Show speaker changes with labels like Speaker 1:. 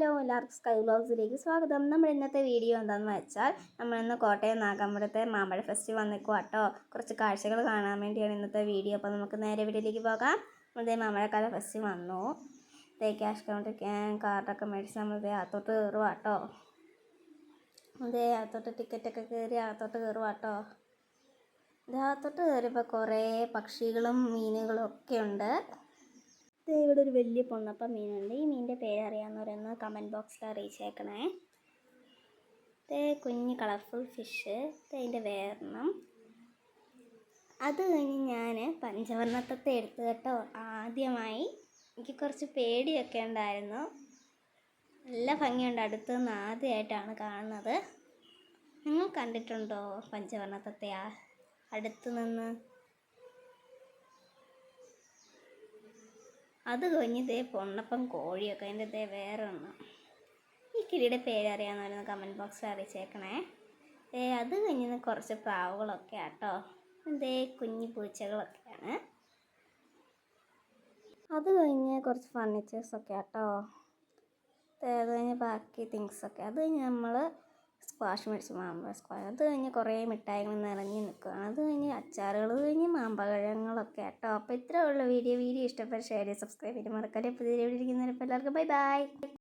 Speaker 1: Hello എല്ലാവർക്കും sky വ്ളോഗ്സിലേക്ക് സ്വാഗതം. നമ്മൾ ഇന്നത്തെ വീഡിയോ എന്താണെന്ന് വെച്ചാൽ നമ്മൾ ഇന്ന് കോട്ടയം നാഗമ്പലത്തെ മാമ്പഴ ഫെസ്റ്റിവൽ വന്നിക്കുക കേട്ടോ കുറച്ച് കാഴ്ചകൾ കാണാൻ വേണ്ടിയാണ് ഇന്നത്തെ വീഡിയോ. അപ്പോൾ നമുക്ക് നേരെ വീട്ടിലേക്ക് പോകാം. ഇതേ മാമ്പഴക്കാല ഫെസ്റ്റിവൽ വന്നു. ഇതേ ക്യാഷ് കൗണ്ടർ കാർഡൊക്കെ മേടിച്ച് നമ്മൾ ഇതേ അകത്തോട്ട് കയറുക കേട്ടോ ഇതേ അകത്തോട്ട് ടിക്കറ്റൊക്കെ കയറി അകത്തോട്ട് കയറുക കേട്ടോ ഇതിനകത്തോട്ട് കയറിയപ്പോൾ കുറേ പക്ഷികളും മീനുകളും ഒക്കെ ഉണ്ട്. ഇവിടെ ഒരു വലിയ പൊണ്ണപ്പ മീനുണ്ട്. ഈ മീനിന്റെ പേര് അറിയാവുന്നവരൊന്ന് കമന്റ് ബോക്സിൽ അറിയിച്ചേക്കണേ. ദേ കുഞ്ഞ് കളർഫുൾ ഫിഷ് അതിന്റെ വേറെണ്ണം അത് കഴിഞ്ഞ് ഞാൻ പഞ്ചവർണത്തത്തെ എടുത്തു കേട്ടോ. ആദ്യമായി എനിക്ക് കുറച്ച് പേടിയൊക്കെ ഉണ്ടായിരുന്നു. നല്ല ഭംഗിയുണ്ട് അടുത്ത് നിന്ന് ആദ്യമായിട്ടാണ് കാണുന്നത്. നിങ്ങൾ കണ്ടിട്ടുണ്ടോ പഞ്ചവർണത്തത്തെ അടുത്ത് നിന്ന്? അത് കഴിഞ്ഞ് ഇതേ പൊണ്ണപ്പം കോഴിയൊക്കെ അതിന്റെ ഇതേ വേറെ ഒന്നും. ഈ കിളിയുടെ പേരറിയാമെന്നായിരുന്നു കമന്റ് ബോക്സിൽ അറിയിച്ചേക്കണേ. ഏ അത് കഴിഞ്ഞ് കുറച്ച് പ്രാവുകളൊക്കെ ആട്ടോ. ദേ കുഞ്ഞു പൂച്ചകളൊക്കെയാണ്. അത് കഴിഞ്ഞ് കുറച്ച് ഫർണിച്ചേഴ്സൊക്കെ ആട്ടോ. അത് കഴിഞ്ഞ് ബാക്കി തിങ്സൊക്കെ അത് കഴിഞ്ഞ് നമ്മൾ സ്ക്വാഷ് മേടിച്ച്. മാമ്പഴ സ്ക്വാഷ്. അത് കഴിഞ്ഞ് കുറേ മിഠായികൾ നിറഞ്ഞ് നിൽക്കുകയാണ്. അത് കഴിഞ്ഞ് അച്ചാറുകൾ കഴിഞ്ഞ് മാമ്പഴങ്ങളൊക്കെ കേട്ടോ അപ്പോൾ ഇത്രേ ഉള്ളൂ വീഡിയോ. വീഡിയോ ഇഷ്ടപ്പെട്ട ഷെയർ ചെയ്യുക സബ്സ്ക്രൈബ് ചെയ്ത് മറക്കാതെ പുതിയ വീഡിയോ ഇരിക്കുന്നവരെ എല്ലാവർക്കും ബൈ ബൈ.